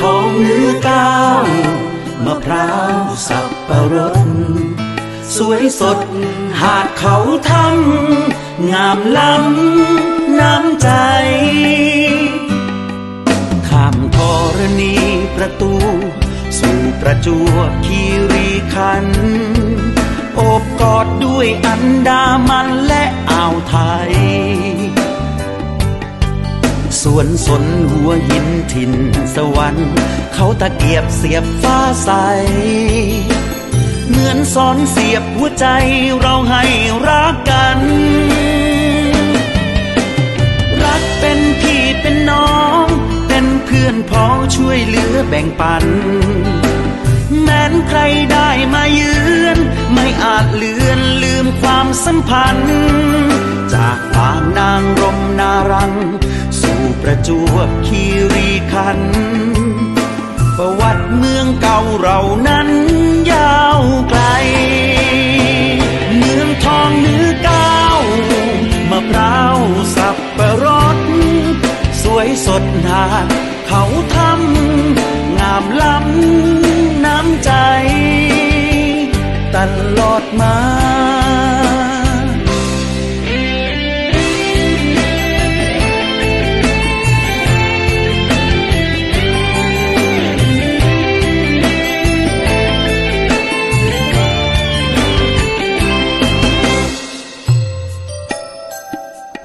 ทองเนื้อก้าวมะพร้าวสับปะรด สวยสดหาดเขาทำงามล้ำน้ำใจข้ามธรณีประตู สู่ประจวบคีรีขันโอบกอดด้วยอันดามันและอ่าวไทย วนสนหัวหินถิ่นสวรรค์เขาตะเกียบเสียบฟ้าใส เหมือนสอนเสียบหัวใจเราให้รักกัน รักเป็นพี่เป็นน้อง เป็นเพื่อนพ้องช่วยเหลือแบ่งปัน แม้นใครได้มาเยือน ไม่อาจเลือนลืมความสัมพันธ์ จากบางนางรมนารัง จวบคีรีขันประวัติเมืองเก่าเรานั้นยาวไกล เมืองทองเนื้อก้าวมะพร้าวสับปะรด สวยสดหาเขาทำ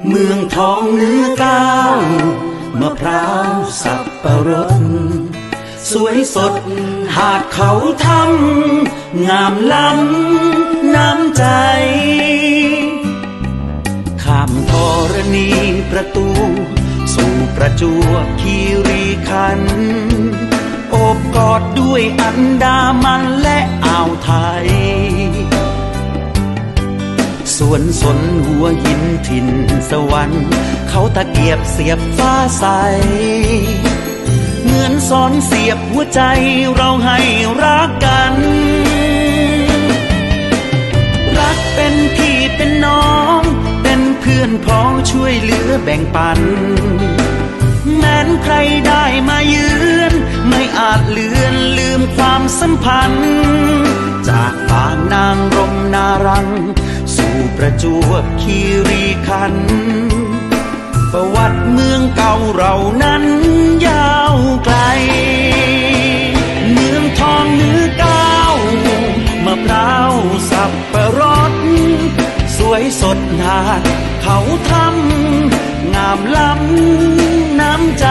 เมืองทองเนื้อก้าวมะพร้าวสับปะรด สวยสดหาดเขาทำงามล้ำน้ำใจ ข้ามธรณีประตู สู่ประจวบคีรีขันธ์โอบกอดด้วยอันดามันและอ่าวไทย สวนสนหัวหินถิ่นสวรรค์เขาตะเกียบเสียบฟ้าใส เหมือนสอนเสียบหัวใจเราให้รักกัน รักเป็นพี่เป็นน้อง เป็นเพื่อนพ้องช่วยเหลือแบ่งปัน แม้นใครได้มาเยือนไม่อาจเลือนลืมความสัมพันธ์ จากบางนางรมนารัง ประจวบคีรีขันธ์ประวัติเมืองเก่าเรานั้นยาวไกล เมืองทองเนื้อก้าวมะพร้าวสับปะรด สวยสดหาดเขาทำงามล้ำน้ำใจ